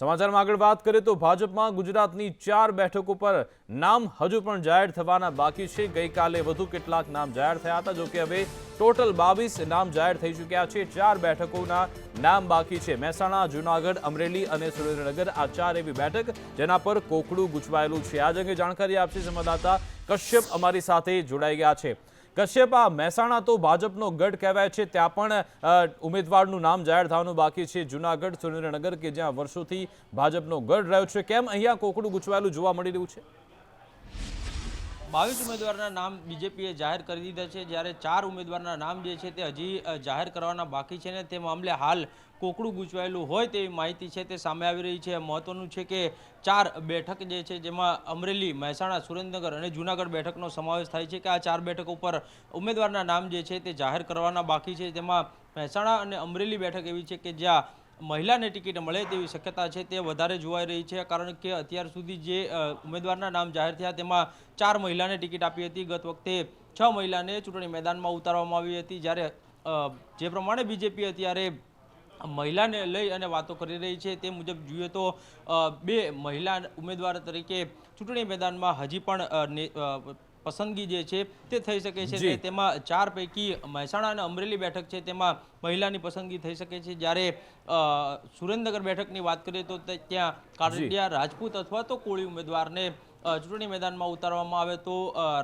સમાચારમાં આગળ વાત કરીએ તો ભાજપમાં ગુજરાતની ચાર બેઠકો પર નામ હજુ પણ જાહેર થવાના બાકી છે. ગઈકાલે વધુ કેટલાક નામ જાહેર થયા હતા જો કે હવે ટોટલ બાવીસ નામ જાહેર થઈ ચૂક્યા છે. ચાર બેઠકોના નામ બાકી છે. મહેસાણા, જૂનાગઢ, અમરેલી અને સુરેન્દ્રનગર આ ચાર એવી બેઠક જેના પર કોકડું ગૂંચવાયેલું છે. આજ અંગે જાણકારી આપશે સંવાદદાતા કશ્યપ અમારી સાથે જોડાઈ ગયા છે. કશ્યપ આ મહેસાણા તો ભાજપનો ગઢ કહેવાય છે. ત્યાં પણ ઉમેદવારનું નામ જાહેર થવાનું બાકી છે. જૂનાગઢ, સુરેન્દ્રનગર કે જ્યાં વર્ષોથી ભાજપનો ગઢ રહ્યો છે. કેમ અહીંયા કોકડું ગુચવાયેલું જોવા મળી રહ્યું છે? બાવીસ ઉમેદવારના નામ બીજેપીએ જાહેર કરી દીધા છે. જ્યારે ચાર ઉમેદવારના નામ જે છે તે હજી જાહેર કરવાના બાકી છે ને તે મામલે હાલ કોકડું ગૂંચવાયેલું હોય તેવી માહિતી છે તે સામે આવી રહી છે. મહત્વનું છે કે ચાર બેઠક જે છે જેમાં અમરેલી, મહેસાણા, સુરેન્દ્રનગર અને જૂનાગઢ બેઠકનો સમાવેશ થાય છે કે આ ચાર બેઠક ઉપર ઉમેદવારના નામ જે છે તે જાહેર કરવાના બાકી છે. તેમાં મહેસાણા અને અમરેલી બેઠક એવી છે કે જ્યાં મહિલાને ટિકિટ મળે તેવી શક્યતા છે તે વધારે જોવાઈ રહી છે, કારણ કે અત્યાર સુધી જે ઉમેદવારના નામ જાહેર થયા તેમાં ચાર મહિલાને ટિકિટ આપી હતી. ગત વખતે છ મહિલાને ચૂંટણી મેદાનમાં ઉતારવામાં આવી હતી. જ્યારે જે પ્રમાણે બીજેપી અત્યારે મહિલાને લઈ અને વાતો કરી રહી છે તે મુજબ જોઈએ તો બે મહિલા ઉમેદવાર તરીકે ચૂંટણી મેદાનમાં હજી પણ પસંદગી જે છે તે થઈ શકે છે તેમાં ચાર પૈકી મહેસાણા અને અમરેલી બેઠક છે તેમાં મહિલાની પસંદગી થઈ શકે છે. જ્યારે સુરેન્દ્રનગર બેઠકની વાત કરીએ તો ત્યાં કારડિયા રાજપૂત અથવા તો કોળી ઉમેદવારને ચૂંટણી મેદાનમાં ઉતારવામાં આવે તો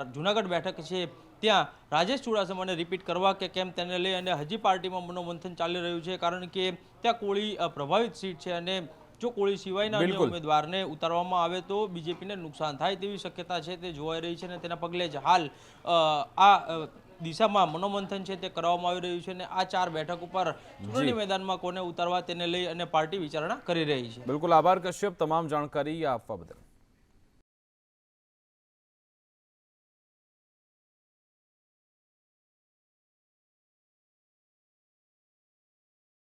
જૂનાગઢ જુનાગઢ બેઠક છે ત્યાં રાજેશ ચુડાસમાને રિપીટ કરવા કે કેમ તેને લઈ અને હજી પાર્ટીમાં મનોમંથન ચાલી રહ્યું છે કારણ કે ત્યાં કોળી પ્રભાવિત સીટ છે અને જો કોળી સિવાયના અન્ય ઉમેદવારને ઉતારવામાં આવે તો બીજેપીને નુકસાન થાય તેવી શક્યતા છે તે જોવાઈ રહી છે અને તેના પગલે જ હાલ આ દિશામાં મનોમંથન છે તે કરવામાં આવી રહ્યું છે અને આ ચાર બેઠક ઉપર ચૂંટણી મેદાનમાં કોને ઉતારવા તેને લઈ અને પાર્ટી વિચારણા કરી રહી છે. બિલકુલ આભાર કશ્યપ તમામ જાણકારી આપવા બદલ.